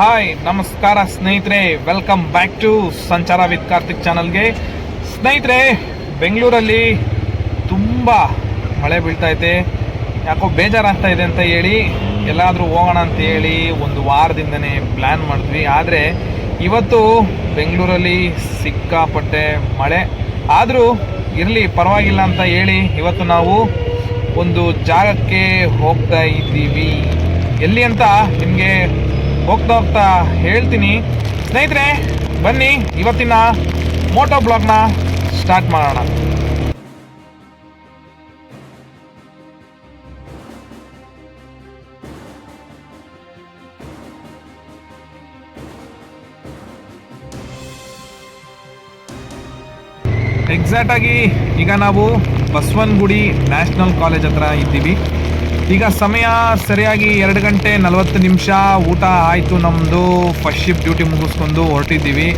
Hi ನಮಸ್ಕಾರ ಸ್ನೇಹಿತರೆ. Welcome back to Sanchara with Karthik ಚಾನಲ್ಗೆ. ಸ್ನೇಹಿತರೆ, ಬೆಂಗಳೂರಲ್ಲಿ ತುಂಬ ಮಳೆ ಬೀಳ್ತಾ ಇದೆ ಯಾಕೋ ಬೇಜಾರಾಗ್ತಾ ಇದೆ ಅಂತ ಹೇಳಿ, ಎಲ್ಲಾದರೂ ಹೋಗೋಣ ಅಂತ ಹೇಳಿ ಒಂದು ವಾರದಿಂದನೇ ಪ್ಲ್ಯಾನ್ ಮಾಡಿದ್ವಿ. ಆದರೆ ಇವತ್ತು ಬೆಂಗಳೂರಲ್ಲಿ ಸಿಕ್ಕಾಪಟ್ಟೆ ಮಳೆ. ಆದರೂ ಇರಲಿ, ಪರವಾಗಿಲ್ಲ ಅಂತ ಹೇಳಿ ಇವತ್ತು ನಾವು ಒಂದು ಜಾಗಕ್ಕೆ ಹೋಗ್ತಾ ಇದ್ದೀವಿ. ಎಲ್ಲಿ ಅಂತ ನಿಮಗೆ ಹೋಗ್ತಾ ಹೋಗ್ತಾ ಹೇಳ್ತೀನಿ. ಸ್ನೇಹಿತರೆ, ಬನ್ನಿ, ಇವತ್ತಿನ ಮೋಟೋ ಬ್ಲಾಗ್ನ ಸ್ಟಾರ್ಟ್ ಮಾಡೋಣ. ಎಕ್ಸಾಕ್ಟಾಗಿ ಈಗ ನಾವು ಬಸವನಗುಡಿ ನ್ಯಾಷನಲ್ ಕಾಲೇಜ್ ಹತ್ರ ಇದ್ದೀವಿ. ಈಗ ಸಮಯ ಸರಿಯಾಗಿ ಎರಡು ಗಂಟೆ ನಲವತ್ತು ನಿಮಿಷ. ಊಟ ಆಯಿತು ನಮ್ಮದು ಫಸ್ಟ್ ಶಿಫ್ಟ್ ಡ್ಯೂಟಿ ಮುಗಿಸ್ಕೊಂಡು ಹೊರಟಿದ್ದೀವಿ.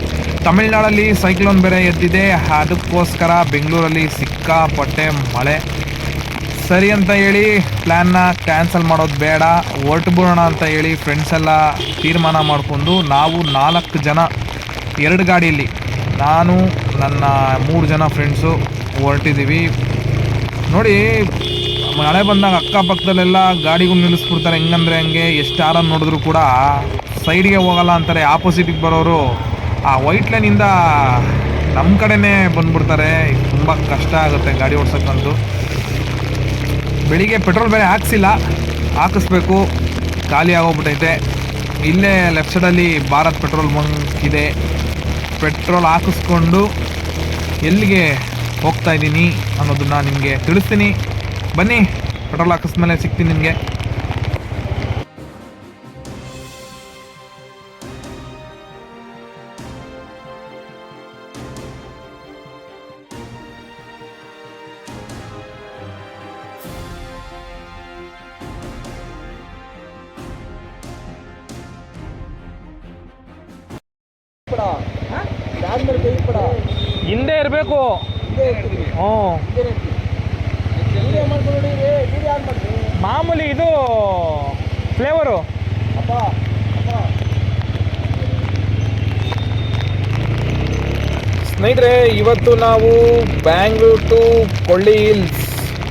ತಮಿಳ್ನಾಡಲ್ಲಿ ಸೈಕ್ಲೋನ್ ಬೇರೆ ಎದ್ದಿದೆ. ಅದಕ್ಕೋಸ್ಕರ ಬೆಂಗಳೂರಲ್ಲಿ ಸಿಕ್ಕಾಪಟ್ಟೆ ಮಳೆ. ಸರಿ ಅಂತ ಹೇಳಿ ಪ್ಲ್ಯಾನ್ನ ಕ್ಯಾನ್ಸಲ್ ಮಾಡೋದು ಬೇಡ. ಹೊರಟು ಬಿಡೋಣ ಅಂತ ಹೇಳಿ ಫ್ರೆಂಡ್ಸ್ ಎಲ್ಲ ತೀರ್ಮಾನ ಮಾಡಿಕೊಂಡು ನಾವು ನಾಲ್ಕು ಜನ ಎರಡು ಗಾಡಿಯಲ್ಲಿ ನಾನು, ನನ್ನ ಮೂರು ಜನ ಫ್ರೆಂಡ್ಸು ಹೊರಟಿದ್ದೀವಿ. ನೋಡಿ ಮಳೆ ಬಂದಾಗ ಅಕ್ಕಪಕ್ಕದಲ್ಲೆಲ್ಲ ಗಾಡಿಗೂ ನಿಲ್ಲಿಸ್ಬಿಡ್ತಾರೆ. ಹೆಂಗಂದ್ರೆ ಹಂಗೆ ಎಷ್ಟು ಆರ ನೋಡಿದ್ರು ಕೂಡ ಸೈಡ್ಗೆ ಹೋಗಲ್ಲ ಅಂತಾರೆ. ಆಪೋಸಿಟಿಗೆ ಬರೋರು ಆ ವೈಟ್ ಲೈನಿಂದ ನಮ್ಮ ಕಡೆನೇ ಬಂದ್ಬಿಡ್ತಾರೆ. ತುಂಬ ಕಷ್ಟ ಆಗುತ್ತೆ ಗಾಡಿ ಓಡ್ಸಕ್ಕಂತೂ. ಬೆಳಿಗ್ಗೆ ಪೆಟ್ರೋಲ್ ಬೇರೆ ಹಾಕ್ಸಿಲ್ಲ. ಹಾಕಿಸ್ಬೇಕು. ಖಾಲಿ ಆಗೋಗ್ಬಿಟ್ಟೈತೆ. ಇಲ್ಲೇ ಲೆಫ್ಟ್ ಸೈಡಲ್ಲಿ ಭಾರತ್ ಪೆಟ್ರೋಲ್ ಬಂಕ್ ಇದೆ. ಪೆಟ್ರೋಲ್ ಹಾಕಿಸ್ಕೊಂಡು ಎಲ್ಲಿಗೆ ಹೋಗ್ತಾ ಇದ್ದೀನಿ ಅನ್ನೋದನ್ನ ನಿಮಗೆ ತಿಳಿಸ್ತೀನಿ. ಬನ್ನಿ ಪೆಟ್ರೋಲ್ ಹಾಕಿಸ್ಮೇಲೆ ಸಿಗ್ತೀನಿ ನಿಮಗೆ. ಹಿಂದೆ ಇರಬೇಕು. ಹ್ಞೂ ಮಾಮೂಲಿ ಇದು ಫ್ಲೇವರು. ಸ್ನೇಹಿತರೆ, ಇವತ್ತು ನಾವು ಬ್ಯಾಂಗ್ಳೂರ್ ಟು ಕೊಳ್ಳಿ ಹಿಲ್ಸ್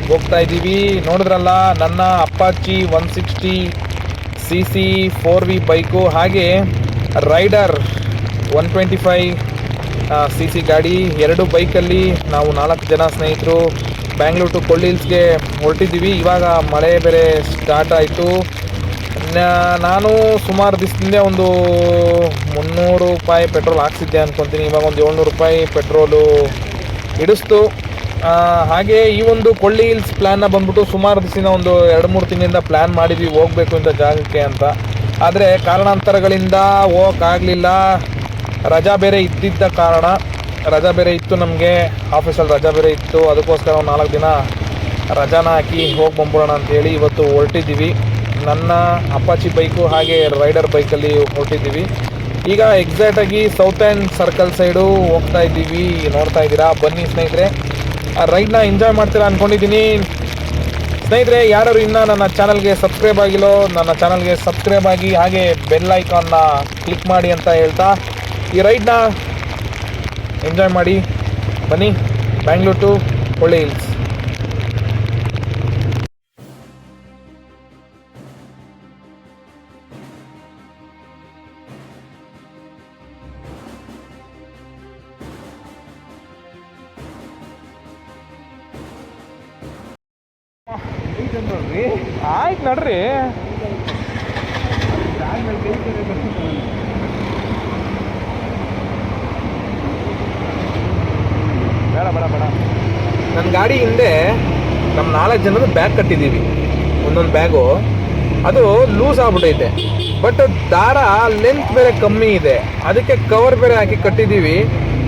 ಹೋಗ್ತಾ ಇದ್ದೀವಿ. ನೋಡಿದ್ರಲ್ಲ, ನನ್ನ Apache one sixty C C four V bike, ಹಾಗೆ rider one twenty five C C ಗಾಡಿ, ಎರಡು ಬೈಕಲ್ಲಿ ನಾವು ನಾಲ್ಕು ಜನ ಸ್ನೇಹಿತರು ಬ್ಯಾಂಗ್ಳೂರ್ ಟು ಕೊಳ್ಳಿ ಹಿಲ್ಸ್ಗೆ ಹೊರಟಿದ್ದೀವಿ. ಇವಾಗ ಮಳೆ ಬೇರೆ ಸ್ಟಾರ್ಟ್ ಆಯಿತು. ನಾನು ಸುಮಾರು ದಿವಸದಿಂದ ಒಂದು ಮುನ್ನೂರು ರೂಪಾಯಿ ಪೆಟ್ರೋಲ್ ಹಾಕ್ಸಿದ್ದೆ ಅಂದ್ಕೊತೀನಿ ಇವಾಗ ಒಂದು ಏಳ್ನೂರು ರೂಪಾಯಿ ಪೆಟ್ರೋಲು ಹಿಡಿಸ್ತು. ಹಾಗೆ ಈ ಒಂದು ಕೊಳ್ಳಿ ಹಿಲ್ಸ್ ಪ್ಲ್ಯಾನ್ನ ಬಂದ್ಬಿಟ್ಟು ಸುಮಾರು ದಿವಸದಿಂದ ಒಂದು ಎರಡು ಮೂರು ತಿಂಗಳಿಂದ ಪ್ಲ್ಯಾನ್ ಮಾಡಿದ್ವಿ. ಹೋಗಬೇಕು ಇಂಥ ಜಾಗಕ್ಕೆ ಅಂತ. ಆದರೆ ಕಾರಣಾಂತರಗಳಿಂದ ಹೋಗೋಕ್ಕಾಗಲಿಲ್ಲ ರಜಾ ಬೇರೆ ಇದ್ದಿದ್ದ ಕಾರಣ. ರಜಾ ಬೇರೆ ಇತ್ತು ನಮಗೆ, ಆಫೀಸಲ್ಲಿ ರಜಾ ಬೇರೆ ಇತ್ತು. ಅದಕ್ಕೋಸ್ಕರ ಒಂದು ನಾಲ್ಕು ದಿನ ರಜಾನ ಹಾಕಿ ಹೋಗಿ ಬಂದ್ಬಿಡೋಣ ಅಂತೇಳಿ ಇವತ್ತು ಹೊರಟಿದ್ದೀವಿ. ನನ್ನ ಅಪಾಚಿ ಬೈಕು ಹಾಗೆ ರೈಡರ್ ಬೈಕಲ್ಲಿ ಹೊರಟಿದ್ದೀವಿ. ಈಗ ಎಕ್ಸಾಕ್ಟಾಗಿ ಸೌತ್ ಆ್ಯಂಡ್ ಸರ್ಕಲ್ ಸೈಡು ಹೋಗ್ತಾ ಇದ್ದೀವಿ. ನೋಡ್ತಾ ಇದ್ದೀರಾ? ಬನ್ನಿ ಸ್ನೇಹಿತರೆ. ಆ ರೈಡ್ನ ಎಂಜಾಯ್ ಮಾಡ್ತೀರಾ ಅಂದ್ಕೊಂಡಿದ್ದೀನಿ ಸ್ನೇಹಿತರೆ ಯಾರು ಇನ್ನೂ ನನ್ನ ಚಾನಲ್ಗೆ ಸಬ್ಸ್ಕ್ರೈಬ್ ಆಗಿಲ್ಲೋ, ನನ್ನ ಚಾನಲ್ಗೆ ಸಬ್ಸ್ಕ್ರೈಬ್ ಆಗಿ ಹಾಗೆ ಬೆಲ್ ಐಕಾನ್ನ ಕ್ಲಿಕ್ ಮಾಡಿ ಅಂತ ಹೇಳ್ತಾ, ಈ ರೈಡ್ನ ಎಂಜಾಯ್ ಮಾಡಿ. ಬನ್ನಿ. ಬ್ಯಾಂಗ್ಳೂರ್ ಟು ಒಳ್ಳೆ ಹಿಲ್ಸ್ ಆಯ್ತು ನಡ್ರಿ. ಬೇಡ ಬೇಡ ಬೇಡ. ನನ್ನ ಗಾಡಿ ಹಿಂದೆ ನಮ್ಮ ನಾಲ್ಕು ಜನದ ಬ್ಯಾಗ್ ಕಟ್ಟಿದ್ದೀವಿ. ಒಂದೊಂದು ಬ್ಯಾಗು. ಅದು ಲೂಸ್ ಆಗ್ಬಿಟ್ಟೈತೆ ಬಟ್ ದಾರ ಲೆಂತ್ ಬೇರೆ ಕಮ್ಮಿ ಇದೆ. ಅದಕ್ಕೆ ಕವರ್ ಬೇರೆ ಹಾಕಿ ಕಟ್ಟಿದ್ದೀವಿ.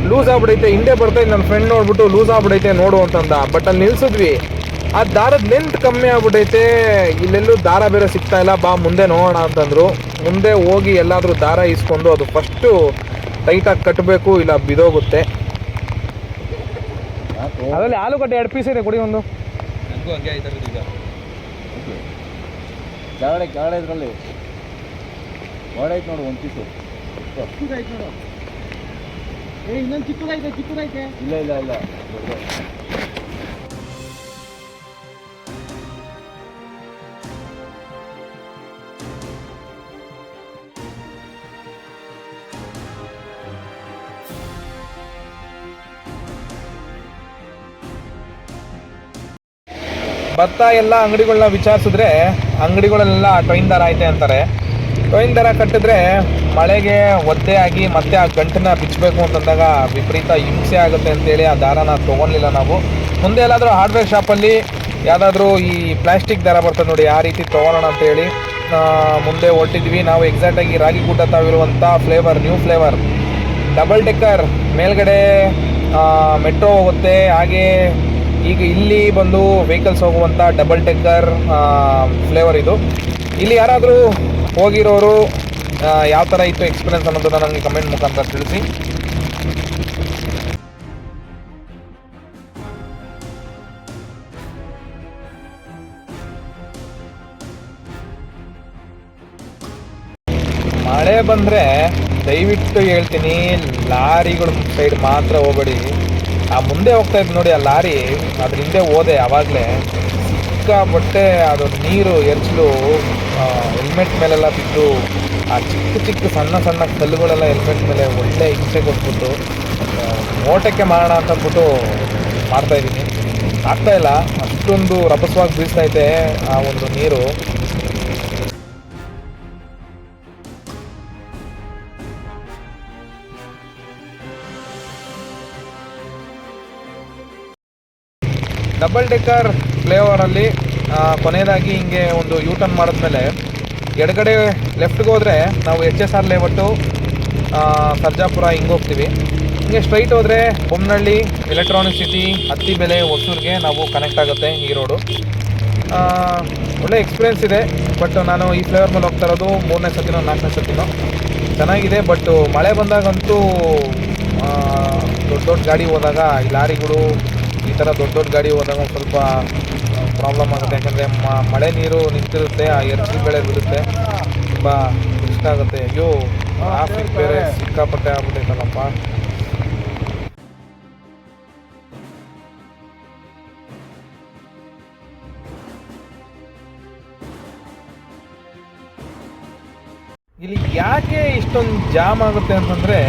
ಲೂಸ್ ಆಗ್ಬಿಡೈತೆ ಹಿಂದೆ ಬರ್ತೈತೆ ನನ್ನ ಫ್ರೆಂಡ್ ನೋಡ್ಬಿಟ್ಟು ಲೂಸ್ ಆಗ್ಬಿಡೈತೆ ನೋಡು ಅಂತಂದ. ಬಟ್ ಅಲ್ಲಿ ನಿಲ್ಸಿದ್ವಿ. ಆ ದಾರದ ಲೆಂತ್ ಕಮ್ಮಿ ಆಗ್ಬಿಟ್ಟೈತೆ ಇಲ್ಲೆಲ್ಲೂ ದಾರ ಬೇರೆ ಸಿಗ್ತಾ ಇಲ್ಲ. ಬಾ, ಮುಂದೆ ನೋಡೋಣ ಅಂತಂದ್ರು. ಮುಂದೆ ಹೋಗಿ ಎಲ್ಲಾದರೂ ದಾರ ಇಸ್ಕೊಂಡು ಅದು ಫಸ್ಟು ಟೈಟಾಗಿ ಕಟ್ಟಬೇಕು ಇಲ್ಲ ಬಿದೋಗುತ್ತೆ. ಅದರಲ್ಲಿ ಆಲೂಗಡ್ಡೆ ಎರಡು ಪೀಸ್ ಇದೆ ಕೊಡಿ ಒಂದು. ನನಗೂ ಹಂಗೆ ಆಯ್ತಾ ಈಗ. ಕೆಳಗಡೆ ಕೆಳಗಡೆ ಇದರಲ್ಲಿ. ಒಳಗೈತೆ ನೋಡು ಒಂದು ಪೀಸು ಚಿಕ್ಕದೈತೆ ನೋಡು. ಏ ಇನ್ನೊಂದು ಚಿಕ್ಕದೈತೆ ಚಿಕ್ಕದೈತೆ ಇಲ್ಲ ಇಲ್ಲ ಇಲ್ಲ. ಭತ್ತ ಎಲ್ಲ ಅಂಗಡಿಗಳನ್ನ ವಿಚಾರಿಸಿದ್ರೆ ಅಂಗಡಿಗಳಲ್ಲೆಲ್ಲ ಟ್ರೈನ್ ದರ ಐತೆ ಅಂತಾರೆ. ಟ್ರೈನ್ ದರ ಕಟ್ಟಿದ್ರೆ ಮಳೆಗೆ ಒದ್ದೆ ಆಗಿ ಮತ್ತೆ ಆ ಗಂಟನ್ನ ಬಿಚ್ಚಬೇಕು ಅಂತಂದಾಗ ವಿಪರೀತ ಹಿಂಸೆ ಆಗುತ್ತೆ ಅಂತೇಳಿ ಆ ದಾರನ ತೊಗೊಳ್ಲಿಲ್ಲ ನಾವು. ಮುಂದೆ ಎಲ್ಲಾದರೂ ಹಾರ್ಡ್ವೇರ್ ಶಾಪಲ್ಲಿ ಯಾವುದಾದ್ರೂ ಈ ಪ್ಲಾಸ್ಟಿಕ್ ದಾರ ಬರ್ತದೆ ನೋಡಿ, ಆ ರೀತಿ ತೊಗೊಳೋಣ ಅಂತೇಳಿ ಮುಂದೆ ಹೊರಟಿದ್ವಿ. ನಾವು ಎಕ್ಸಾಕ್ಟಾಗಿ ರಾಗಿ ಕೂಟ ತಾವಿರುವಂಥ flavour new flavour double decker ಮೇಲ್ಗಡೆ ಮೆಟ್ರೋ ಹೋಗುತ್ತೆ. ಹಾಗೆ ಈಗ ಇಲ್ಲಿ ಬಂದು ವೆಹಿಕಲ್ಸ್ ಹೋಗುವಂಥ ಡಬಲ್ ಟೆಕ್ಕರ್ ಫ್ಲೇವರ್ ಇದು. ಇಲ್ಲಿ ಯಾರಾದರೂ ಹೋಗಿರೋರು ಯಾವ ಥರ ಇತ್ತು ಎಕ್ಸ್ಪೀರಿಯನ್ಸ್ ಅನ್ನೋದನ್ನು ನನಗೆ ಕಮೆಂಟ್ ಮುಖಾಂತರ ತಿಳಿಸಿ. ಮಳೆ ಬಂದರೆ ದಯವಿಟ್ಟು ಹೇಳ್ತೀನಿ, ಲಾರಿಗಳು ಸೈಡ್ ಮಾತ್ರ ಹೋಗಬೇಡಿ. ಆ ಮುಂದೆ ಹೋಗ್ತಾ ಇದ್ದು ನೋಡಿ ಆ ಲಾರಿ, ಅದ್ರ ಹಿಂದೆ ಹೋದೆ ಆವಾಗಲೇ ಸಿಕ್ಕಾಪಟ್ಟೆ ಅದು ನೀರು, ಎರಚಲು ಹೆಲ್ಮೆಟ್ ಮೇಲೆಲ್ಲ ಬಿದ್ದು, ಆ ಚಿಕ್ಕ ಚಿಕ್ಕ ಸಣ್ಣ ಸಣ್ಣ ಕಲ್ಲುಗಳೆಲ್ಲ ಹೆಲ್ಮೆಟ್ ಮೇಲೆ ಒಳ್ಳೆ ಹಿಂಸೆ ಕೊಟ್ಬಿಟ್ಟು ಓಟಕ್ಕೆ ಮಾಡೋಣ ಅಂತ ಅಂದ್ಬಿಟ್ಟು ಮಾಡ್ತಾ ಇದ್ದೀನಿ. ಆಗ್ತಾ ಇಲ್ಲ. ಅಷ್ಟೊಂದು ರಭಸವಾಗಿ ಇದೆ ಆ ಒಂದು ನೀರು. ಡಬಲ್ ಡೆಕ್ಕರ್ ಫ್ಲೇವರಲ್ಲಿ ಕೊನೆಯದಾಗಿ ಹಿಂಗೆ ಒಂದು ಯೂ ಟರ್ನ್ ಮಾಡಿದ್ಮೇಲೆ ಎಡಗಡೆ ಲೆಫ್ಟ್ಗೆ ಹೋದರೆ ನಾವು H S R layout Sarjapur ಹಿಂಗೆ ಹೋಗ್ತೀವಿ. ಹಿಂಗೆ ಸ್ಟ್ರೈಟ್ ಹೋದರೆ ಬೊಮ್ಮನಹಳ್ಳಿ ಎಲೆಕ್ಟ್ರಾನಿಕ್ ಸಿಟಿ ಹತ್ತಿ ಬೆಲೆ ಹೊಸೂರಿಗೆ ನಾವು ಕನೆಕ್ಟ್ ಆಗುತ್ತೆ ಈ ರೋಡು ಒಳ್ಳೆ ಎಕ್ಸ್ಪೀರಿಯೆನ್ಸ್ ಇದೆ ಬಟ್ ನಾನು ಈ ಫ್ಲೇವರ್ ಮೇಲೆ ಹೋಗ್ತಾ ಇರೋದು ಮೂರನೇ ಸತಿನೋ ನಾಲ್ಕನೇ ಸತಿನೋ ಚೆನ್ನಾಗಿದೆ ಬಟ್ ಮಳೆ ಬಂದಾಗಂತೂ ದೊಡ್ಡ ದೊಡ್ಡ ಗಾಡಿ ಹೋದಾಗ ಈ ಲಾರಿಗಳು ಥರ ದೊಡ್ಡ ದೊಡ್ಡ ಗಾಡಿ ಹೋದಾಗ ಸ್ವಲ್ಪ ಪ್ರಾಬ್ಲಮ್ ಆಗುತ್ತೆ. ಯಾಕಂದರೆ ಮಳೆ ನೀರು ನಿಂತಿರುತ್ತೆ, ಆ ಎರಚಿ ಬೆಳೆ ಬಿಡುತ್ತೆ ತುಂಬ ಇಷ್ಟ ಆಗುತ್ತೆ. ಅಯ್ಯೋ ಟ್ರಾಫಿಕ್ ಬೇರೆ ಸಿಕ್ಕಾಪಟ್ಟೆ ಆಗ್ಬಿಟ್ಟೈತಲ್ಲಪ್ಪ ಇಲ್ಲಿ ಯಾಕೆ ಇಷ್ಟೊಂದು ಜಾಮ್ ಆಗುತ್ತೆ ಅಂತಂದರೆ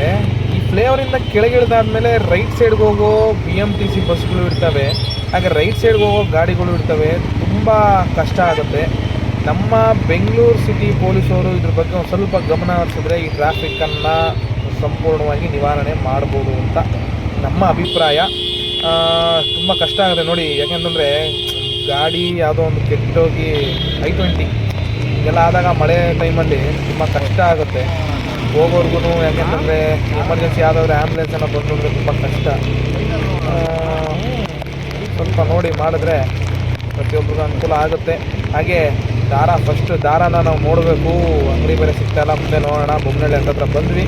ಫ್ಲೇವರಿಂದ ಕೆಳಗಿಳಿದಾದ್ಮೇಲೆ ರೈಟ್ ಸೈಡ್ಗೆ ಹೋಗೋ ಬಿ ಎಂ ಟಿ ಸಿ ಬಸ್ಗಳು ಇರ್ತವೆ. ಹಾಗೆ ರೈಟ್ ಸೈಡ್ಗೆ ಹೋಗೋ ಗಾಡಿಗಳು ಇರ್ತವೆ. ತುಂಬ ಕಷ್ಟ ಆಗುತ್ತೆ. ನಮ್ಮ ಬೆಂಗಳೂರು ಸಿಟಿ ಪೊಲೀಸವರು ಇದ್ರ ಬಗ್ಗೆ ಒಂದು ಸ್ವಲ್ಪ ಗಮನ ಹರಿಸಿದ್ರೆ ಈ ಟ್ರಾಫಿಕ್ಕನ್ನು ಸಂಪೂರ್ಣವಾಗಿ ನಿವಾರಣೆ ಮಾಡ್ಬೋದು ಅಂತ ನಮ್ಮ ಅಭಿಪ್ರಾಯ. ತುಂಬ ಕಷ್ಟ ಆಗುತ್ತೆ ನೋಡಿ. ಯಾಕೆಂತಂದರೆ ಗಾಡಿ ಯಾವುದೋ ಒಂದು ಕೆಟ್ಟೋಗಿ ಐ ಟ್ವೆಂಟಿ ಇದೆಲ್ಲ ಆದಾಗ ಮಳೆ ಟೈಮಲ್ಲಿ ತುಂಬ ಕಷ್ಟ ಆಗುತ್ತೆ. ಹೋಗೋರ್ಗು ಯಾಕೆಂತಂದರೆ ಎಮರ್ಜೆನ್ಸಿ ಯಾವುದಾದ್ರೂ ಆ್ಯಂಬುಲೆನ್ಸ್ ಎಲ್ಲ ಬಂದ್ರೆ ತುಂಬ ಕಷ್ಟ. ಸ್ವಲ್ಪ ನೋಡಿ ಮಾಡಿದ್ರೆ ಪ್ರತಿಯೊಬ್ಬರಿಗೂ ಅನುಕೂಲ ಆಗುತ್ತೆ. ಹಾಗೆ ದಾರ ಫಸ್ಟ್ ದಾರಾನ ನಾವು ನೋಡಬೇಕು. ಅಂಗಡಿ ಬೇರೆ ಸಿಗ್ತಾಯಿಲ್ಲ ಮುಂದೆ ನೋಡೋಣ. ಬೊಮ್ಮನಹಳ್ಳಿ ಹತ್ರ ಬಂದ್ವಿ.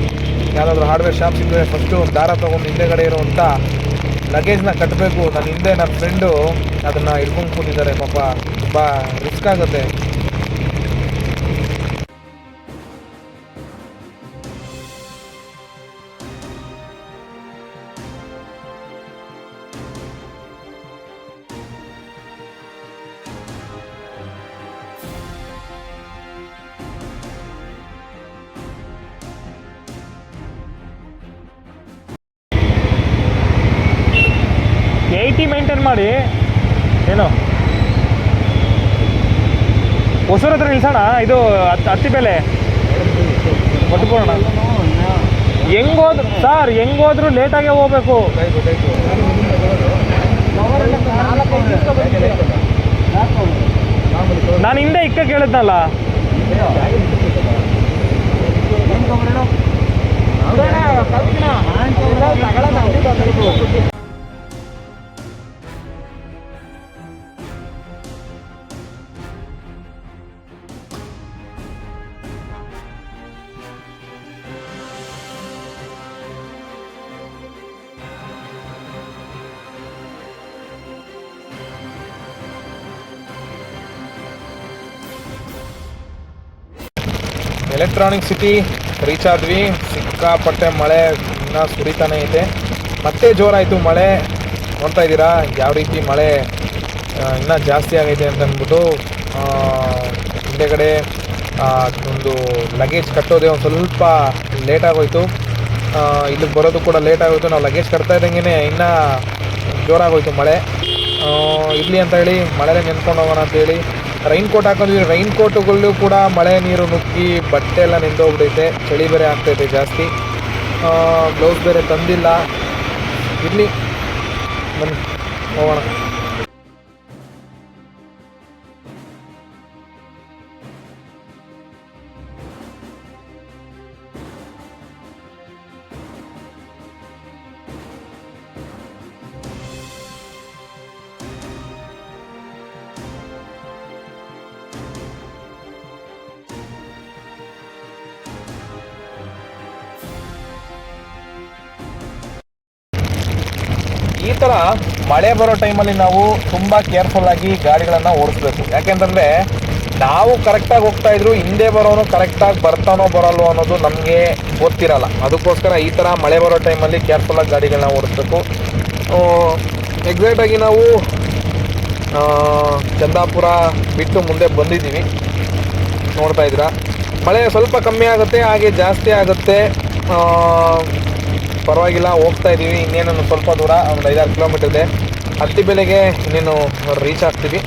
ಯಾವುದಾದ್ರೂ ಹಾರ್ಡ್ವೇರ್ ಶಾಪ್ ಸಿಕ್ಕಿದ್ರೆ ಫಸ್ಟು ದಾರ ತೊಗೊಂಡು ಹಿಂದೆಗಡೆ ಇರುವಂಥ ಲಗೇಜ್ನ ಕಟ್ಟಬೇಕು ನನ್ನ ಹಿಂದೆ ನನ್ನ ಫ್ರೆಂಡು ಅದನ್ನು ಹಿಡ್ಕೊಂಡು ಕೂತಿದ್ದಾರೆ. ಪಾಪ ತುಂಬ ರಿಸ್ಕ್ ಆಗುತ್ತೆ. ಅಣ್ಣ ಇದು ಹತ್ತಿ ಬೆಲೆ. ಒಟ್ಕೋಣ ಹೆಂಗೋದ್ರು ಸರ್ ಹೆಂಗೋದ್ರು ಲೇಟಾಗೆ ಹೋಗ್ಬೇಕು. ನಾನು ಹಿಂದೆ ಇಕ್ಕ ಕೇಳಿದ್ನಲ್ಲ. ಎಲೆಕ್ಟ್ರಾನಿಕ್ ಸಿಟಿ ರೀಚ್ ಆದ್ವಿ ಸಿಕ್ಕಾಪಟ್ಟೆ ಮಳೆ ಇನ್ನೂ ಸುರಿತಾನೆ ಇದೆ. ಮತ್ತೆ ಜೋರಾಯಿತು ಮಳೆ. ನೋಡ್ತಾ ಇದ್ದೀರಾ? ಯಾವ ರೀತಿ ಮಳೆ ಇನ್ನೂ ಜಾಸ್ತಿ ಆಗೈತೆ ಅಂತ ಅಂದ್ಬಿಟ್ಟು ಹಿಂದೆಗಡೆ ಒಂದು ಲಗೇಜ್ ಕಟ್ಟೋದೇ ಒಂದು ಸ್ವಲ್ಪ ಲೇಟ್ ಆಗೋಯ್ತು. ಇಲ್ಲಿಗೆ ಬರೋದು ಕೂಡ ಲೇಟ್ ಆಗೋಯ್ತು. ನಾವು ಲಗೇಜ್ ಕಟ್ತಾ ಇದ್ದಂಗೆ ಇನ್ನೂ ಜೋರಾಗೋಯ್ತು ಮಳೆ. ಇರಲಿ ಅಂತ ಹೇಳಿ ಮಳೆನೇ ನೆನ್ಕೊಂಡು ಹೋಗೋಣ ಅಂತ ಹೇಳಿ ರೈನ್ ಕೋಟ್ ಹಾಕೊಂಡಿದ್ವಿ ರೈನ್ ಕೋಟುಗಳು ಕೂಡ ಮಳೆ ನೀರು ನುಗ್ಗಿ ಬಟ್ಟೆ ಎಲ್ಲ ನಿಂತೋಗ್ಬಿಟ್ಟೈತೆ ಚಳಿ ಬೇರೆ ಆಗ್ತೈತೆ ಜಾಸ್ತಿ. ಗ್ಲೌಸ್ ಬೇರೆ ತಂದಿಲ್ಲ. ಇರಲಿ. ಬನ್ನಿ, ಹೋಗೋಣ. ಥರ ಮಳೆ ಬರೋ ಟೈಮಲ್ಲಿ ನಾವು ತುಂಬ ಕೇರ್ಫುಲ್ ಆಗಿ ಗಾಡಿಗಳನ್ನು ಓಡಿಸ್ಬೇಕು. ಯಾಕೆಂತಂದರೆ ನಾವು ಕರೆಕ್ಟಾಗಿ ಹೋಗ್ತಾ ಇದ್ರು ಹಿಂದೆ ಬರೋನು ಕರೆಕ್ಟಾಗಿ ಬರ್ತಾನೋ ಬರಲ್ವೋ ಅನ್ನೋದು ನಮಗೆ ಗೊತ್ತಿರಲ್ಲ. ಅದಕ್ಕೋಸ್ಕರ ಈ ಥರ ಮಳೆ ಬರೋ ಟೈಮಲ್ಲಿ ಕೇರ್ಫುಲ್ಲಾಗಿ ಗಾಡಿಗಳನ್ನ ಓಡಿಸ್ಬೇಕು. ಎಕ್ಸಾಕ್ಟಾಗಿ ನಾವು ಚಂದಾಪುರ ಬಿಟ್ಟು ಮುಂದೆ ಬಂದಿದ್ದೀವಿ. ನೋಡ್ತಾ ಇದ್ದೀರಾ? ಮಳೆ ಸ್ವಲ್ಪ ಕಮ್ಮಿ ಆಗುತ್ತೆ, ಹಾಗೆ ಜಾಸ್ತಿ ಆಗುತ್ತೆ. ಪರವಾಗಿಲ್ಲ, ಹೋಗ್ತಾ ಇದ್ದೀವಿ ಇನ್ನೇನು ಸ್ವಲ್ಪ ದೂರ, ಒಂದು ಐದಾರು ಕಿಲೋಮೀಟರ್ ಇದೆ. ಹತ್ತಿ ಬೆಲೆಗೆ ಇನ್ನೇನು ರೀಚ್ ಆಗ್ತೀವಿ.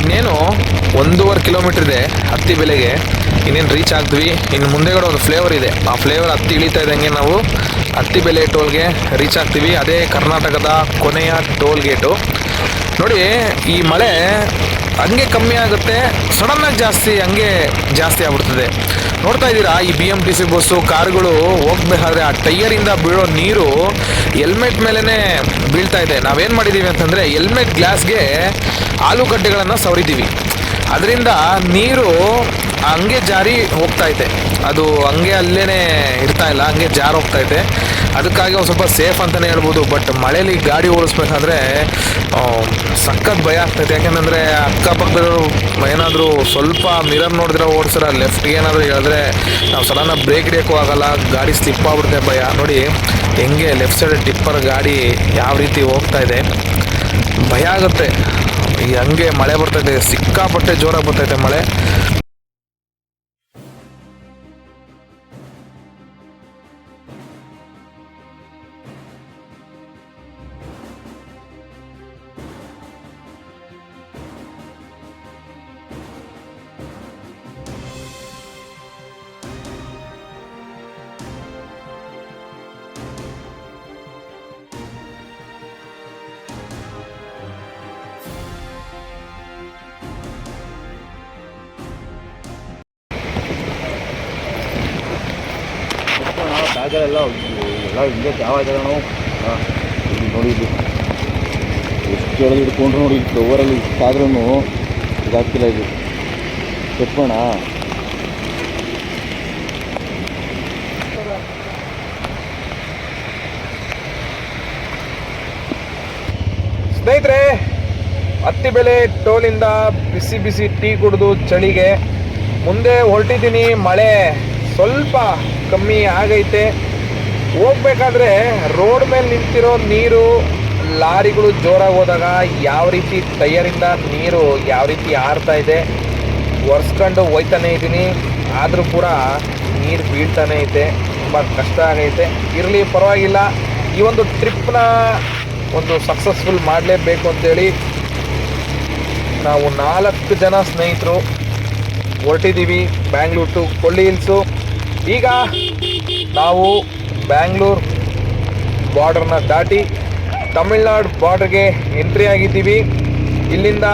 ಇನ್ನೇನು ಒಂದೂವರೆ ಕಿಲೋಮೀಟರ್ ಇದೆ ಹತ್ತಿ ಬೆಲೆಗೆ ಇನ್ನೇನು ರೀಚ್ ಆಗ್ತೀವಿ ಇನ್ನು ಮುಂದೆಗಡೆ ಒಂದು ಫ್ಲೇವರ್ ಇದೆ. ಆ ಫ್ಲೇವರ್ ಹತ್ತಿ ಇಳಿತಾ ಇದ್ದಂಗೆ ನಾವು ಹತ್ತಿ ಬೆಲೆ ಟೋಲ್ಗೆ ರೀಚ್ ಆಗ್ತೀವಿ. ಅದೇ ಕರ್ನಾಟಕದ ಕೊನೆಯ ಟೋಲ್ ಗೇಟು ನೋಡಿ, ಈ ಮಳೆ ಹಂಗೆ ಕಮ್ಮಿ ಆಗುತ್ತೆ. ಸಡನ್ನಾಗಿ ಜಾಸ್ತಿ ಹಂಗೆ ಜಾಸ್ತಿ ಆಗ್ಬಿಡ್ತದೆ. ನೋಡ್ತಾ ಇದ್ದೀರಾ, ಈ B M T C bus ಕಾರುಗಳು ಹೋಗ್ಬೇಕಾದ್ರೆ ಆ ಟೈಯರಿಂದ ಬೀಳೋ ನೀರು ಹೆಲ್ಮೆಟ್ ಮೇಲೇ ಬೀಳ್ತಾ ಇದೆ. ನಾವೇನು ಮಾಡಿದ್ದೀವಿ ಅಂತಂದರೆ ಹೆಲ್ಮೆಟ್ ಗ್ಲಾಸ್ಗೆ ಆಲೂಗಡ್ಡೆಗಳನ್ನು ಸವರಿದ್ದೀವಿ. ಅದರಿಂದ ನೀರು ಹಂಗೆ ಜಾರಿ ಹೋಗ್ತಾ ಇದೆ ಅದು ಹಂಗೆ ಅಲ್ಲೇ ಇರ್ತಾ ಇಲ್ಲ, ಹಂಗೆ ಜಾರಿ ಇದೆ ಅದಕ್ಕಾಗಿ ಒಂದು ಸ್ವಲ್ಪ ಸೇಫ್ ಅಂತಲೇ ಹೇಳ್ಬೋದು, ಬಟ್ ಮಳೇಲಿ ಗಾಡಿ ಓಡಿಸ್ಬೇಕಂದ್ರೆ ಸಖತ್ ಭಯ ಆಗ್ತೈತೆ. ಯಾಕೆಂದರೆ ಅಕ್ಕಪಕ್ಕದವರು ಏನಾದರೂ ಸ್ವಲ್ಪ ಮಿರರ್ ನೋಡಿದ್ರೆ ಓಡಿಸ್ರ, ಲೆಫ್ಟ್ಗೆ ಏನಾದರೂ ಹೇಳಿದ್ರೆ ನಾವು ಸಡನ್ನಾಗಿ ಬ್ರೇಕ್ ಹಿಡಿಯೋಕ್ಕೂ ಆಗಲ್ಲ, ಗಾಡಿ ಸ್ಲಿಪ್ ಆಗ್ಬಿಡುತ್ತೆ ಭಯ. ನೋಡಿ, ಹೆಂಗೆ ಲೆಫ್ಟ್ ಸೈಡ್ ಟಿಪ್ಪರ್ ಗಾಡಿ ಯಾವ ರೀತಿ ಹೋಗ್ತಾ ಇದೆ. ಭಯ ಆಗುತ್ತೆ. ಹಂಗೆ ಮಳೆ ಬರ್ತೈತೆ ಸಿಕ್ಕಾಪಟ್ಟೆ ಜೋರಾಗಿ ಬರ್ತೈತೆ ಮಳೆ. ಬ್ಯಾಗಳೆಲ್ಲ ಎಲ್ಲ ಹಿಂಗೆ ಯಾವ ಇಲ್ಲಿ ನೋಡಿ ಎಷ್ಟು ಎಳೆದು ಹಿಡ್ಕೊಂಡ್ರು ನೋಡಿ ಕವರಲ್ಲಿ ಇಷ್ಟಾದ್ರೂ ಇದಾಗ್ತಿಲ್ಲ ಇದು. ಕೆತ್ಕೋಣ ಸ್ನೇಹಿತರೆ ಹತ್ತಿ ಬೆಲೆ ಟೋಲಿಂದ ಬಿಸಿ ಬಿಸಿ ಟೀ ಕುಡಿದು ಚಳಿಗೆ. ಮುಂದೆ ಹೊರಟಿದ್ದೀನಿ ಮಳೆ. ಸ್ವಲ್ಪ ಕಮ್ಮಿ ಆಗೈತೆ. ಹೋಗ್ಬೇಕಾದ್ರೆ ರೋಡ್ ಮೇಲೆ ನಿಂತಿರೋ ನೀರು, ಲಾರಿಗಳು ಜೋರಾಗಿ ಹೋದಾಗ ಯಾವ ರೀತಿ ಟೈಯರಿಂದ ನೀರು ಯಾವ ರೀತಿ ಆರ್ತಾ ಇದೆ, ಒರೆಸ್ಕೊಂಡು ಹೋಯ್ತಾನೆ ಇದ್ದೀನಿ ಆದರೂ ಕೂಡ ನೀರು ಬೀಳ್ತಾನೆ ಐತೆ ತುಂಬ ಕಷ್ಟ ಆಗೈತೆ. ಇರಲಿ, ಪರವಾಗಿಲ್ಲ. ಈ ಒಂದು ಟ್ರಿಪ್ನ ಒಂದು ಸಕ್ಸಸ್ಫುಲ್ ಮಾಡಲೇಬೇಕು ಅಂತೇಳಿ ನಾವು ನಾಲ್ಕು ಜನ ಸ್ನೇಹಿತರು ಹೊರಟಿದ್ದೀವಿ ಬ್ಯಾಂಗ್ಳೂರ್ ಟು ಕೊಳ್ಳಿ ಹಿಲ್ಸು. ಈಗ ನಾವು ಬ್ಯಾಂಗ್ಳೂರ್ ಬಾರ್ಡರ್ನ ದಾಟಿ ತಮಿಳ್ನಾಡು ಬಾರ್ಡರ್ಗೆ ಎಂಟ್ರಿ ಆಗಿದ್ದೀವಿ. ಇಲ್ಲಿಂದ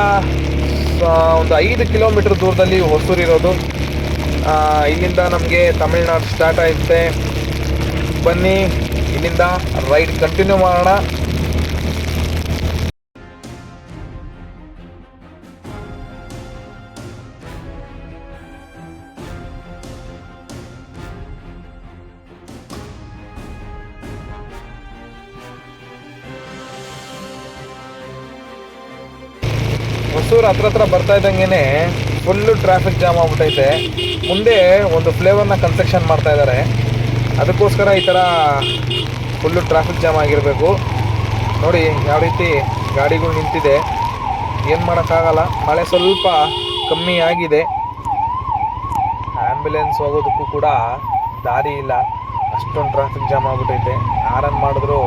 ಒಂದು ಐದು ಕಿಲೋಮೀಟ್ರ್ ದೂರದಲ್ಲಿ ಹೊಸೂರಿರೋದು ಇಲ್ಲಿಂದ ನಮಗೆ ತಮಿಳ್ನಾಡು ಸ್ಟಾರ್ಟ್ ಆಗುತ್ತೆ. ಬನ್ನಿ, ಇಲ್ಲಿಂದ ರೈಡ್ ಕಂಟಿನ್ಯೂ ಮಾಡೋಣ. ಹೊಸೂರು ಹತ್ರ ಹತ್ರ ಬರ್ತಾ ಇದ್ದಂಗೆನೆ ಫುಲ್ಲು ಟ್ರಾಫಿಕ್ ಜಾಮ್ ಆಗ್ಬಿಟ್ಟೈತೆ ಮುಂದೆ ಒಂದು ಫ್ಲೇವರ್ನ ಕನ್ಸ್ಟ್ರಕ್ಷನ್ ಮಾಡ್ತಾ ಇದ್ದಾರೆ ಅದಕ್ಕೋಸ್ಕರ ಈ ಥರ ಫುಲ್ಲು ಟ್ರಾಫಿಕ್ ಜಾಮ್ ಆಗಿರಬೇಕು. ನೋಡಿ, ಯಾವ ರೀತಿ ಗಾಡಿಗಳು ನಿಂತಿದೆ. ಏನು ಮಾಡೋಕ್ಕಾಗಲ್ಲ. ಮಳೆ ಸ್ವಲ್ಪ ಕಮ್ಮಿ ಆಗಿದೆ. ಆ್ಯಂಬುಲೆನ್ಸ್ ಹೋಗೋದಕ್ಕೂ ಕೂಡ ದಾರಿ ಇಲ್ಲ. ಅಷ್ಟೊಂದು ಟ್ರಾಫಿಕ್ ಜಾಮ್ ಆಗ್ಬಿಟ್ಟೈತೆ ಆರನ್ ಮಾಡಿದ್ರೂ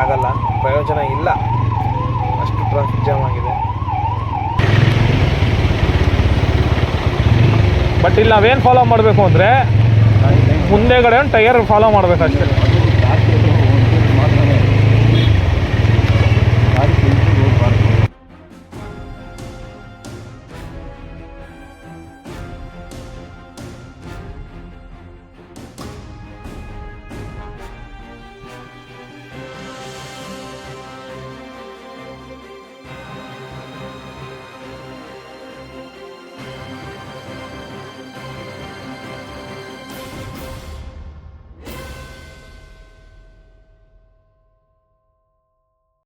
ಆಗಲ್ಲ. ಪ್ರಯೋಜನ ಇಲ್ಲ. ಅಷ್ಟು ಟ್ರಾಫಿಕ್ ಜಾಮ್ ಆಗಿದೆ. ಬಟ್ ಇಲ್ಲಿ ನಾವೇನು ಫಾಲೋ ಮಾಡಬೇಕು ಅಂದರೆ ಮುಂದೆಗಡೆ ಒಂದು ಟೈರ್ ಫಾಲೋ ಮಾಡಬೇಕಷ್ಟೇ